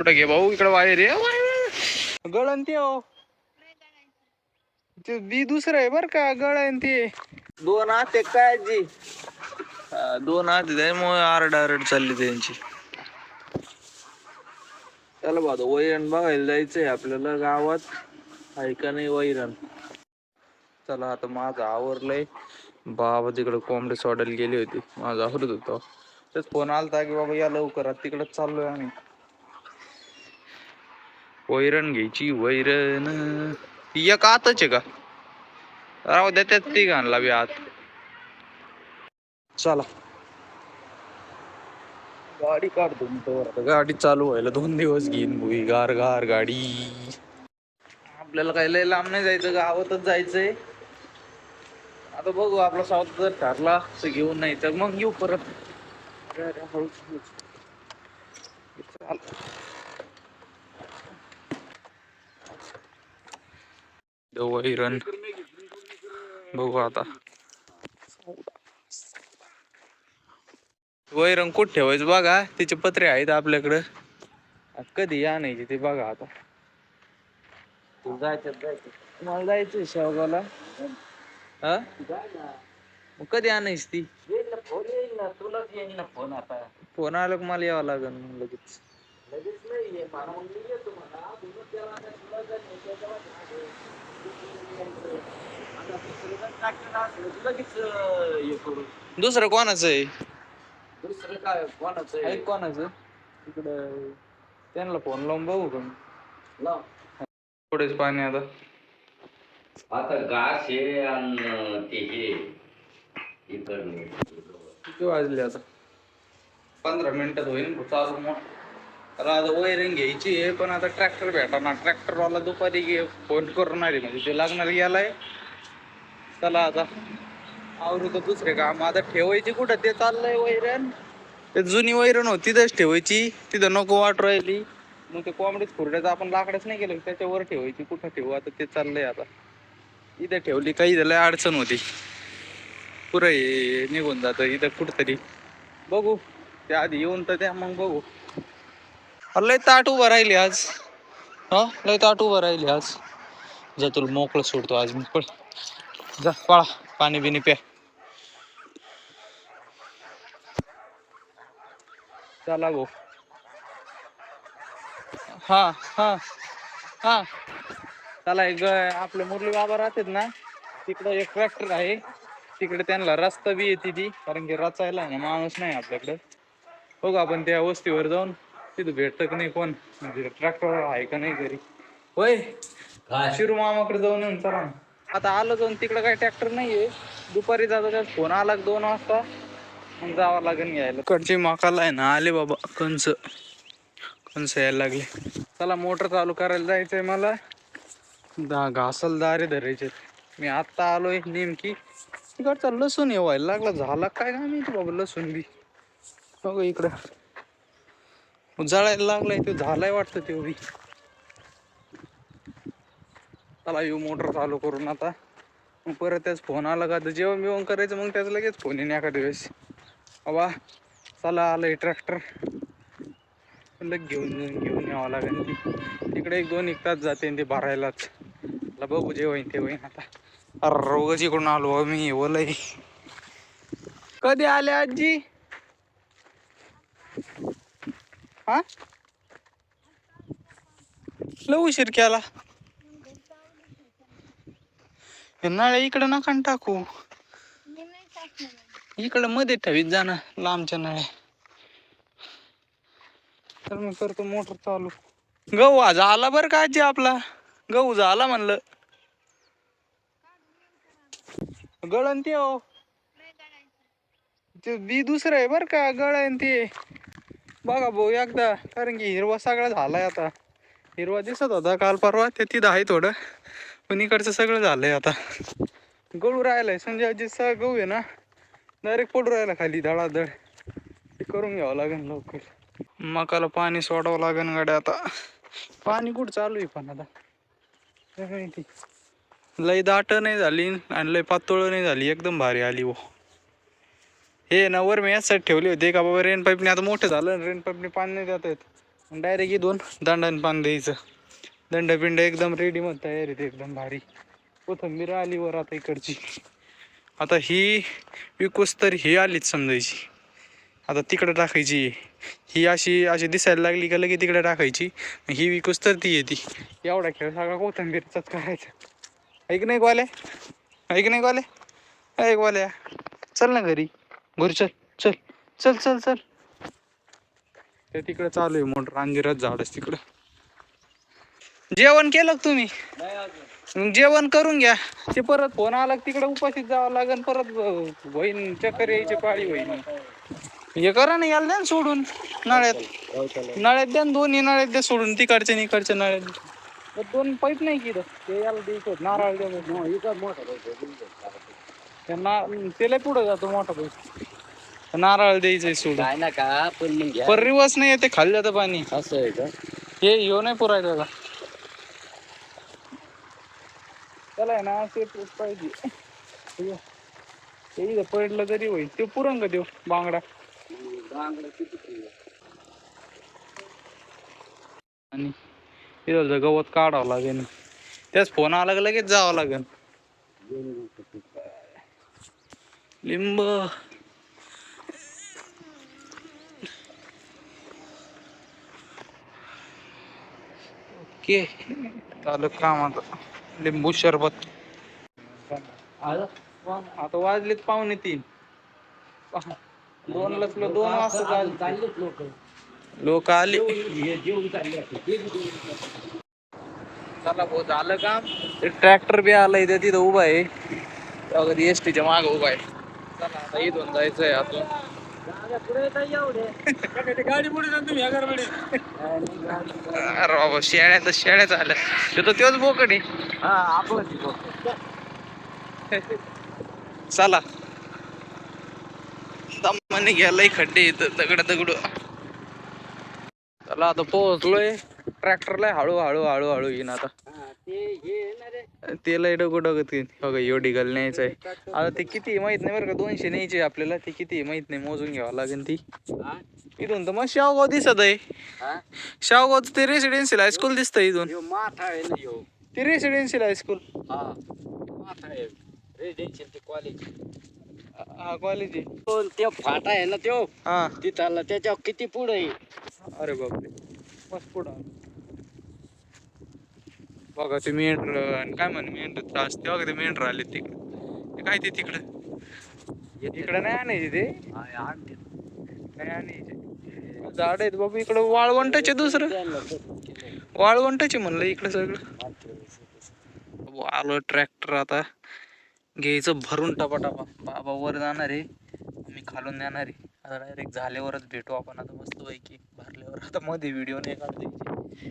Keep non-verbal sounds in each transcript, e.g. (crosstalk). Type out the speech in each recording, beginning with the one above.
कुठं घे भाऊ? इकडे वायर आहे गळण ते हो ते बी दुसरं आहे बर का गळण ते दोन हात आहे काय जी दोन हात आहे, त्यामुळे आरड आरड चालली त्यांची. चला बघा वैरण बघायला जायचंय आपल्याला गावात. आहे का नाही वैरण? चला आता माझं आवरलंय. बाबा तिकडे कोंबडी सोडायला गेली होती. माझा आवरत होतो. तेच फोन आलता की बाबा या लवकर तिकडे चाललोय आम्ही. वैरण घ्यायची वैरण. ती एक आताच आहे का? राहू द्या त्यात ती घाणला बी आत. चला. गाडी काढतो मी गाडी चालू व्हायला दोन दिवस घेईन भुई गार गार गाडी. आपल्याला काही लय लांब नाही जायचं गावातच जायचंय. आता बघू आपला सावध जर ठरला तर घेऊन नाही तर मग येऊ परत. हळूच, देऊ वैरण बघू आता. वैरण कुठं ठेवायचं बघा? तिचे पत्रे आहेत आपल्याकडं. कधी आणायची ते बघा आता. तू जायचं जायचं. मला जायचं शेवगावला? हा? मग कधी आणायची ती? फोन येईल ना. तुलाच येईल ना फोन आता. फोन आला की मला यावं लागेल मग लगेच. लगेच नाही दुसरं हे कोणाचं आहे? दुसरं काय कोणाचं आहे? कोणाचं? तिकडं त्यांना फोन लावून बघू का लाव. थोडेच पाणी आता. आता घास हे आणि ते हे. हे करणे किती वाजले आता? पंधरा मिनिटात होईल चालू मग. आता वैरण घ्यायची आहे पण आता ट्रॅक्टर भेटणार ट्रॅक्टरवाला दुपारी घे फोन करणार आहे म्हणजे ते लागणार गेलाय. चला आता. आवरू तर दुसरे काम. आता ठेवायची कुठं? ते चाललंय वैरण ते जुनी वैरण होती तिथंच ठेवायची. तिथं नको वाट राहिली. मग ते कोंबडीच खुरड्याचं आपण लाकडच नाही केलं त्याच्यावर ठेवायची. कुठं ठेवू? आता ते चाललंय आता. इथं ठेवली काही झालं अडचण होती. पुरं हे निघून जातं इथं कुठतरी. बघू. त्या आधी येऊन तर त्या मग बघू. अरे लय ताट उभं राहिली आज. हा लय ताट उभं राहिली आज. जा तुला मोकळं सोडतो आज मी. पळ. जा पळा पाणी बिनी प्या. चला भाऊ हा हा हा. चला एक आपले मुरली बाबा राहतात ना तिकडं एक ट्रॅक्टर आहे. तिकडे त्यांना रस्ता बी येते ती कारण की रचायला ना माणूस नाही आपल्याकडे. बघू आपण त्या वस्तीवर जाऊन. तिथं भेटतं का नाही कोण. म्हणजे ट्रॅक्टर आहे का नाही घरी. होय? शिरू मामाकडे जाऊन येऊन चला ना. आता आलं जाऊन तिकडे काही ट्रॅक्टर नाहीये. दुपारी जाता त्यात फोन आला का दोन वाजता. मग जावं लागेल घ्यायला कडची माकाला आहे ना आले बाबा कंस. कंस यायला लागले. चला मोटर चालू करायला जायचंय मला. दा घासल दारे धरायचे. मी आत्ता आलोय नेमकी. तिकडचा लसूण व्हायला लागला. झाला काय काय माहिती बाबा लसूण बी. बघ इकडं. जळायला लागलाय तो झालाय वाटतं तो बी. चला येऊ मोटर चालू करून आता. मग परत त्याच फोन आला का? तर जेवण बिवण करायचं मग त्याचं लगेच फोन येईन एखाद्या वेळेस. बाबा चला आलंय ट्रॅक्टर. लग घेऊन घेऊन यावं लागेल. तिकडे एक दोन एक तास जाते ते भरायलाच. मला बघू जे होईन ते होईन आता. अरे रोगच इकडून आलो मी ओलय कधी आले आजी? हा? उशीर केला. हे नळ्या इकडं नका टाकू. इकडं मध्ये ठेवीत जाण लांबच्या नळ्या. तर मी करतो मोटर चालू. गहू हा झाला बरं का आजी आपला? गहू झाला म्हणलं. गळण ते हो. ते बी दुसरं आहे बरं का गळण ते. बघा भाऊ एकदा कारण की हिरवा सगळा झालाय आता. हिरवा दिसत होता काल परवा ते तिथं आहे थोडं. पण इकडचं सगळं झालंय आता. गळू राहिलाय संजय सगळं गहू आहे ना. डायरेक्ट पडू राहिला खाली धडाधड. ते करून घ्यावं लागेल लवकर. मकाला पाणी सोडावं लागेल गाड्या आता. पाणी कुठं चालू आहे पण आता? लई माहिती. दाट नाही झाली आणि लई पातळ नाही झाली एकदम भारी आली वो हे ना वर मी यासाठी ठेवली होती का बाबा रेन पाईपने आता मोठं झालं रेन पाईपने पाणी नाही देत आहेत डायरेक्ट दोन दंडाने पान द्यायचं. दंडपिंड एकदम रेडी मग तयार येते एकदम भारी. कोथंबीर आली वर आता इकडची. आता ही विकूस तर ही आलीच समजायची. आता तिकडं टाकायची. ही अशी अशी दिसायला लागली का लगे तिकडे टाकायची. ही विकूस तर ती येते. एवढा खेळ सगळा कोथंबीरचाच करायचा. ऐक नाही ग्वाले ऐक नाही ग्वाले ऐक गोल्या चल ना घरी. घरी चल चल चल चल चल. ते तिकडे चालू आहे मोटर अंजिरात झाडच तिकडं. जेवण केलं तुम्ही? मग जेवण करून घ्या. ते परत फोन आला तिकडे उपाशीच जावं लागेल परत होईन चक्कर यायची पाळी होईन हे करा ना याला द्या ना सोडून. नळ्यात. नळ्यात द्या ना दोन्ही नळ्यात द्या सोडून. तिकडच्या आणि इकडच्या नळ्यात दोन पाईप नाही की इथं. ते याला द्यायचं नारळ द्या. त्यांना त्याला पुढे जातो मोठा पाईप? नारळ द्यायचंय सोडून. काय ना का पण मग घ्या. पर रिवर्स नाही येते खाली जातं पाणी. असं आहे का? हे ह्यो नाही पुरायचं का त्याला आहे ना ते पाहिजे. हे हे इथं पडलं तरी होईल. ते पुरण का देऊ बांगडा. आणि इथं गवत काढावं लागेल. त्याच फोन आला की लगेच जावं लागेल. लिंब. ओके चालू काम आता लिंबू सरबत आता वाजलेत पावणे तीन. दोन लसलं दोन वाजता लोक. लोक आले. चला भाऊ झालं काम. ट्रॅक्टर बी आलाय त्या तिथं उभा आहे. एस टीच्या माग उभा आहे. चला आता इथून जायचंय अजून. गाडी पुढे जाऊन तुम्ही अरे बाबा शेळ्या तर शेळ्या झाल्या. ते तर तेच बोकड आहे. हा आपलं चला दमाने गेलाय खड्डे इथं दगड दगड चला आता पोहोचलोय. ट्रॅक्टरला हळू हळू हळू हळू येईन आता. ते तेला डोकं डोकत येईन बघा एवढी गल न्यायचं आहे. आता ते किती माहीत नाही बरं का. दोनशे न्यायचे आपल्याला. ते किती माहीत नाही. मोजून घ्यावं लागेल ती? इथून तर मग शावगाव दिसत आहे? शावगावचं ते रेसिडेन्शियल हायस्कूल दिसतं इथून. ते रेसिडेन्शियल हायस्कूल हा. माथा आहे. रेसिडेन्शियल ते कॉलेज हा कॉलेज तो फाटा आहे ना त्यो. हा. तिथला त्याच्यावर किती पुढे आहे? अरे बापरे. मस्त पुढं. बघा ते मेंढर आणि काय म्हणे मेंढर त्रास ते बघा ते मेंढर आले तिकडे. ते काय ते तिकडं? इकडं नाही आणायचे ते. नाही आणायचे. झाड आहेत बाबा इकडं वाळवंटाचे दुसरं. वाळवंटाचे म्हणलं इकडं सगळं. आलो ट्रॅक्टर आता. घ्यायचं भरून टपा टपा बाबा वर जाणार आहे. मी खालून देणार आहे. आता डायरेक्ट झाल्यावरच भेटू आपण. आता मस्त पैकी भरल्यावर. आता मध्ये व्हिडिओ नाही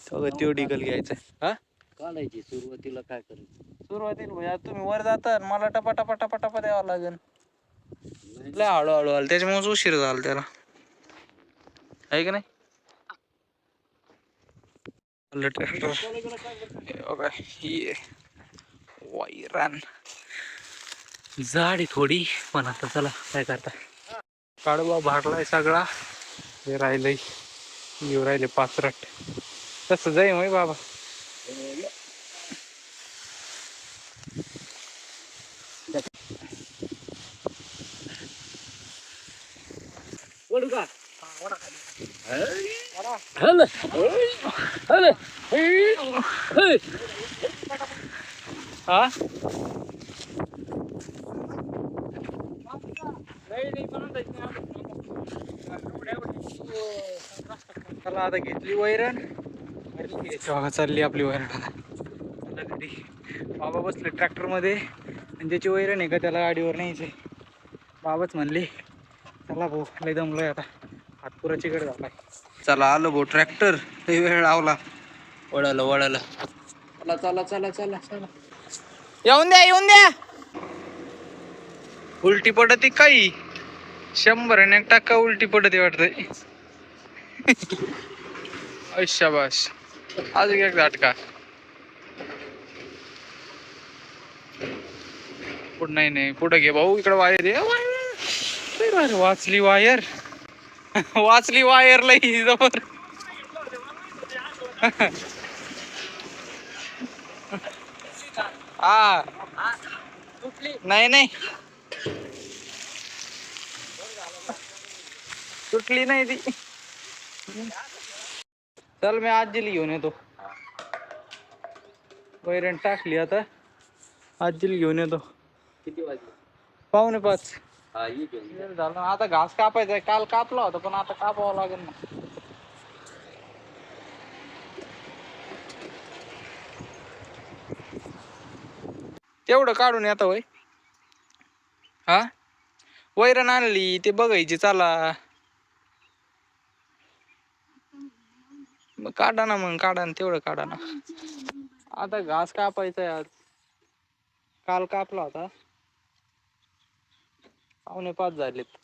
सगळं त्यो डिगल घ्यायचं. हा? काढायची सुरुवातीला काय करायचं? सुरुवातीला भैया तुम्ही वर जाता आणि मला टपा टपा टपा टपा द्यावा लागेल. लय हळूहळू आलं त्याच्यामुळेच उशीर झाला त्याला. आहे की नाही? ही वायरान जाड आहे. थोडी पण आता चला काय करता? काढवा भागलाय सगळा. हे राहिलंय येऊ राहिले पाचरट. तसं जाई होय बाबा. ओढू का हल. हल. हा? चला आता घेतली वैरण. चालली आपली वैरण. आता घरी. बाबा बसले ट्रॅक्टरमध्ये आणि ज्याची वैरण आहे का त्याला गाडीवर न्यायचंय. बाबाच म्हणले. चला भाऊ लय दमलोय आता. हातपुराची कडे झालाय. चला आलो भाऊ ट्रॅक्टर लय वेळ लावला. वळालं वळालं. चला चला चला चला चला. येऊन द्या येऊन द्या. उलटी पडते काही. शंभर आणि एक टक्का उलटी पडते वाटतंय. (laughs) शाबास. अजून एक झटका पुढं नाही नाही. पुढं घे भाऊ इकडं वायर बर वाचली वायर. वाचली वायर लई जबर हा. नाही नाही. तुटली नाही ती. चल मी आजीला घेऊन येतो. वैरण टाकली आता. आजीला घेऊन येतो. किती वाजले पाहुणे पाच. हा ये घेऊन वेळ झाला. आता घास कापायचा आहे. काल कापला होता पण आता कापावा लागेल ना. तेवढं काढून येतं वय हा? वैरण आणली ते बघायची चला. मग काढा ना मग काढा ना तेवढं काढा ना. आता घास कापायचा आहे आज. काल कापला होता. पावणे पाच झालेत.